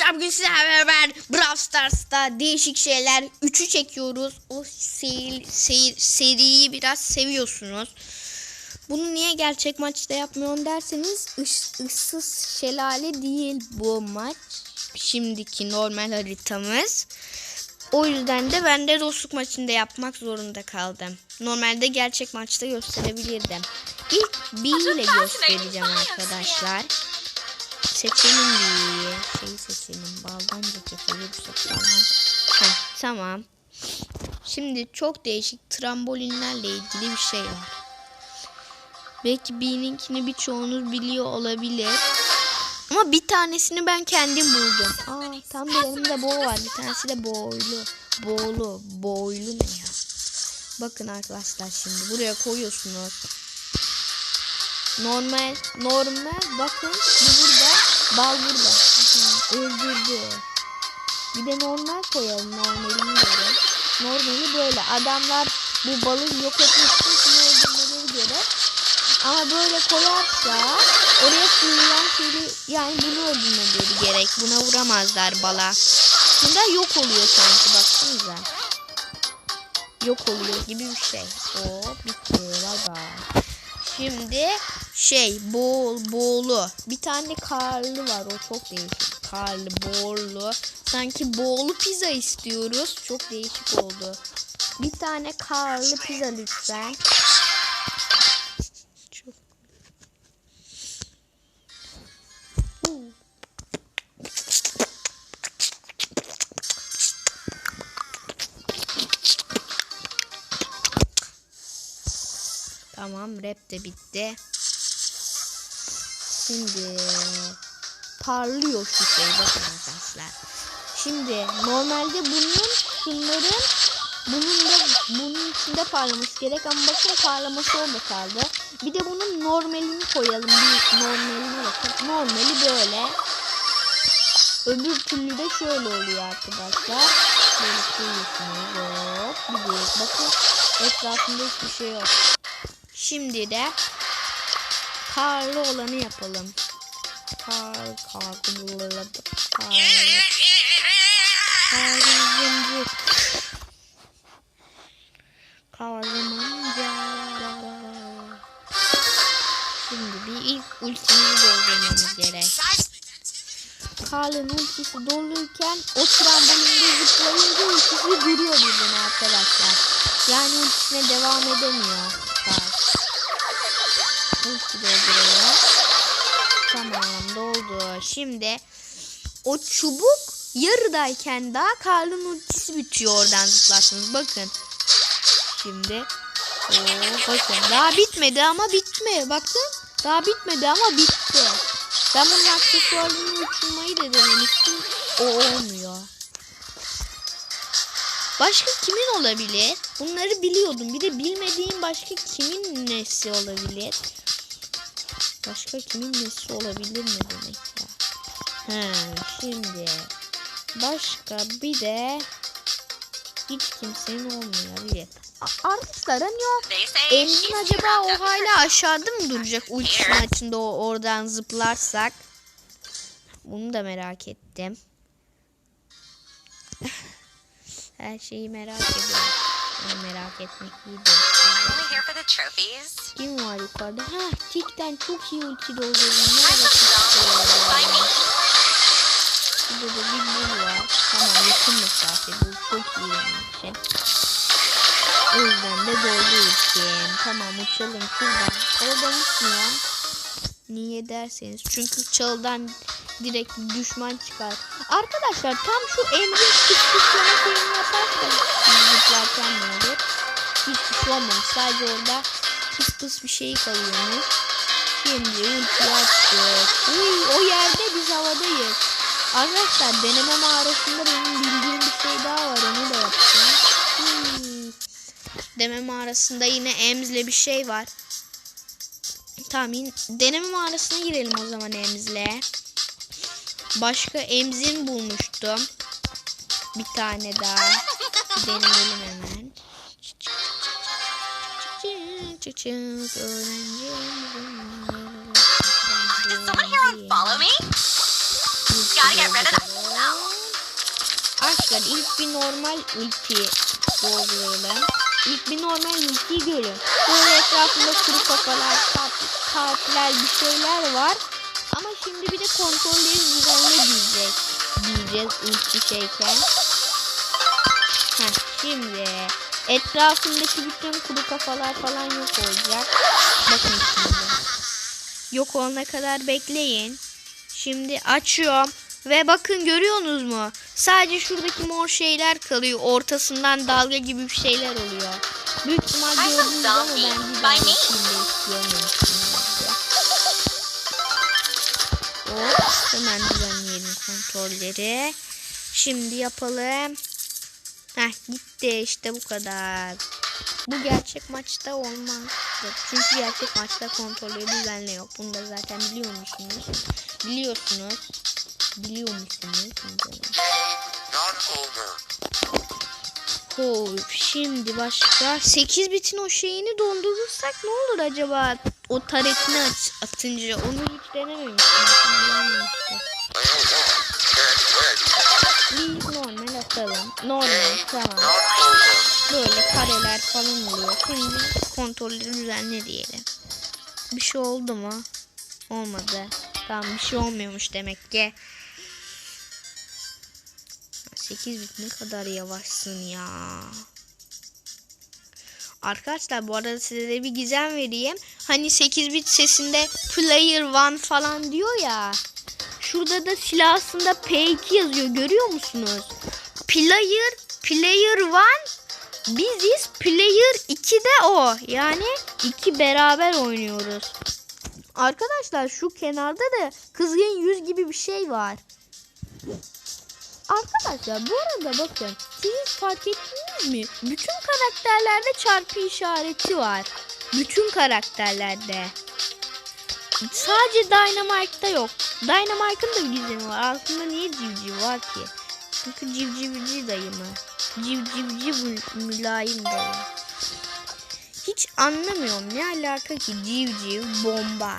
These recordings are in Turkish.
Arkadaşlar bugün sizlerle beraber Brawl Stars'ta değişik şeyler 3'ü çekiyoruz. O seri, seri- seriyi biraz seviyorsunuz. Bunu niye gerçek maçta yapmıyorsun derseniz ış, ıssız şelale değil bu maç. Şimdiki normal haritamız. O yüzden de ben de dostluk maçında yapmak zorunda kaldım. Normalde gerçek maçta gösterebilirdim. İlk B ile göstereceğim arkadaşlar. Seçelim bir şey seçelim. Baldan da yapabilirsek falan. Tamam. Şimdi çok değişik trambolinlerle ilgili bir şey var. Belki B'ninkini birçoğunuz biliyor olabilir. Ama bir tanesini ben kendim buldum. Aa, tam da elimde boğ var. Bir tanesi de boğulu. Boğulu. Boğulu ne ya? Bakın arkadaşlar şimdi buraya koyuyorsunuz. Normal, normal bakın bu burada, bal burada. Öldürdü. Bir de normal koyalım normalini göre. Normali böyle adamlar bu balı yok etmek için şunu öldürmeleri gerek. Ama böyle koyarsa oraya sığınan şeyi yani bunu öldürmeleri gerek. Buna vuramazlar bala. Bunda yok oluyor sanki baksanıza. Yok oluyor gibi bir şey. O bitti. Bye bye. Şimdi şey boğul boğulu. Bir tane karlı var o çok değişik. Karlı boğulu. Sanki boğulu pizza istiyoruz. Çok değişik oldu. Bir tane karlı pizza lütfen. Çok. Tamam rap de bitti. Şimdi parlıyor şu şey bakın arkadaşlar. Şimdi normalde bunun şunların bunun da bunun içinde parlaması gerek ama bakın parlaması orada kaldı. Bir de bunun normalini koyalım. Bir normaline bakın. Normali böyle. Öbür türlü de şöyle oluyor arkadaşlar. Böyle koyuyorsunuz. Hop. Gidiyor. Bakın etrafında hiçbir şey yok. Şimdi de karlı olanı yapalım. Kar, karlı, kar, karlı, Kahramanca. Şimdi bir ilk ultimizi doldurmamız gerek. Karl'ın ultisi doluyken o trambolinde zıplayınca ultisi duruyor birden arkadaşlar. Yani ultisine devam edemiyor Ulti dolduruyor. Tamam doldu. Şimdi o çubuk yarıdayken daha Karl'ın ultisi bitiyor oradan zıplarsınız. Bakın. Şimdi Oo, bakın daha bitmedi ama bitme. Bakın daha bitmedi ama bitti. Ben bunun aksesuarını uçurmayı da denemiştim. O olmuyor. Başka kimin olabilir? Bunları biliyordum. Bir de bilmediğim başka kimin nesi olabilir? Başka kimin nesi olabilir mi demek ya? He, şimdi başka bir de hiç kimsenin olmayabilir. A- Arkadaşlar hani o she's acaba o hala aşağıda mı duracak ultisini açında o oradan zıplarsak? Bunu da merak ettim. Her şeyi merak ediyorum. Ama merak etmek iyidir. Only here for the trophies. Kim var yukarıda? Ha, Tik'ten çok iyi ulti doldurdum. I'm Nerede. Burada da bir bul var. Tamam yakın mesafe bu. Çok iyi benim için. O yüzden de doldu ultim. Tamam uçalım şuradan. Oradan uçmuyorum. Niye derseniz. Çünkü çaldan direkt düşman çıkar. Arkadaşlar tam şu emrin sıkıştırma şeyini yaparsanız zıplarken ne olur? Hiçbir şey olmamış. Sadece orada pıs pıs bir şey kalıyormuş. Şimdi ulti attık. Uy, o yerde biz havadayız. Arkadaşlar deneme mağarasında benim bildiğim bir şey daha var. Onu da yapacağım. Hmm. Deneme mağarasında yine Emz'le bir şey var. Tamam deneme mağarasına girelim o zaman Emz'le. Başka Emz'in bulmuştum. Bir tane daha. Deneyelim hemen. The. Arkadaşlar ilk bir normal ulti dolduralım. İlk bir normal ultiyi görün. Böyle etrafında kuru kafalar, kalp- kalpler bir şeyler var. Ama şimdi bir de kontrolleri düzenle diyecek. Diyeceğiz ulti şeyken. Heh, şimdi etrafındaki bütün kuru kafalar falan yok olacak. Bakın şimdi. Yok olana kadar bekleyin. Şimdi açıyorum. Ve bakın görüyorsunuz mu? Sadece şuradaki mor şeyler kalıyor. Ortasından dalga gibi bir şeyler oluyor. Büyük ihtimal I'm gördünüz ama ben bir istiyorum. Hop hemen düzenleyelim kontrolleri. Şimdi yapalım. Heh gitti işte bu kadar. Bu gerçek maçta olmaz. Çünkü gerçek maçta kontrolleri düzenle yok. Bunu da zaten biliyormuşsunuz. Biliyorsunuz. Biliyor musunuz? Hop, şimdi başka 8 bitin o şeyini dondurursak ne olur acaba? O taretini aç, atınca onu hiç denememiştim. aklıma Biz normal tamam. Böyle kareler falan oluyor. Şimdi kontrolleri düzenle diyelim. Bir şey oldu mu? Olmadı. Tamam bir şey olmuyormuş demek ki. 8 bit ne kadar yavaşsın ya. Arkadaşlar bu arada size de bir gizem vereyim. Hani 8 bit sesinde player one falan diyor ya. Şurada da silahsında P2 yazıyor görüyor musunuz? Player player one biziz player 2 de o. Yani iki beraber oynuyoruz. Arkadaşlar şu kenarda da kızgın yüz gibi bir şey var. Arkadaşlar bu arada bakın siz fark ettiniz mi? Bütün karakterlerde çarpı işareti var. Bütün karakterlerde. Sadece Dynamite'da yok. Dynamite'ın da bir gizemi var. Aslında niye civciv var ki? Çünkü civcivci dayı mı? Civcivci mü- mülayim dayı. Hiç anlamıyorum ne alaka ki civciv bomba.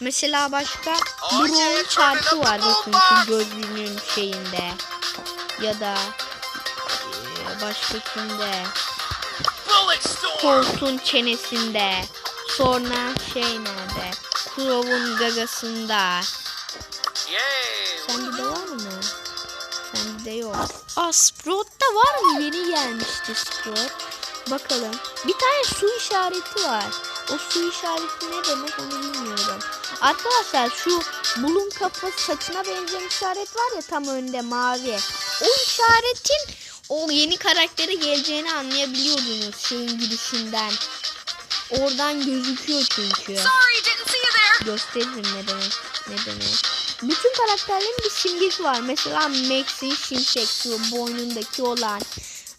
Mesela başka Brown çarpı var bakın şu gözlüğünün şeyinde. Ya da başka kimde? Colt'un çenesinde. Sonra şey nerede? Crow'un gagasında. Sende de var mı? Sende de yok. Aa Sprout'ta var mı? Yeni gelmişti Sprout. Bakalım. Bir tane su işareti var. O su işareti ne demek onu bilmiyorum. Arkadaşlar şu bulun kafası saçına benzeyen işaret var ya tam önde mavi. O işaretin o yeni karaktere geleceğini anlayabiliyordunuz şeyin girişinden. Oradan gözüküyor çünkü. Sorry. Gösteririm ne demek. Ne demek. Bütün karakterlerin bir simgesi var. Mesela Max'in şimşek şu boynundaki olan.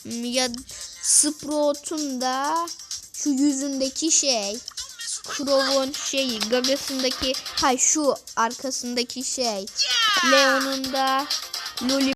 Ya Sprout'un da şu yüzündeki şey. Crow'un şeyi gagasındaki hay şu arkasındaki şey. Leon'un da Loli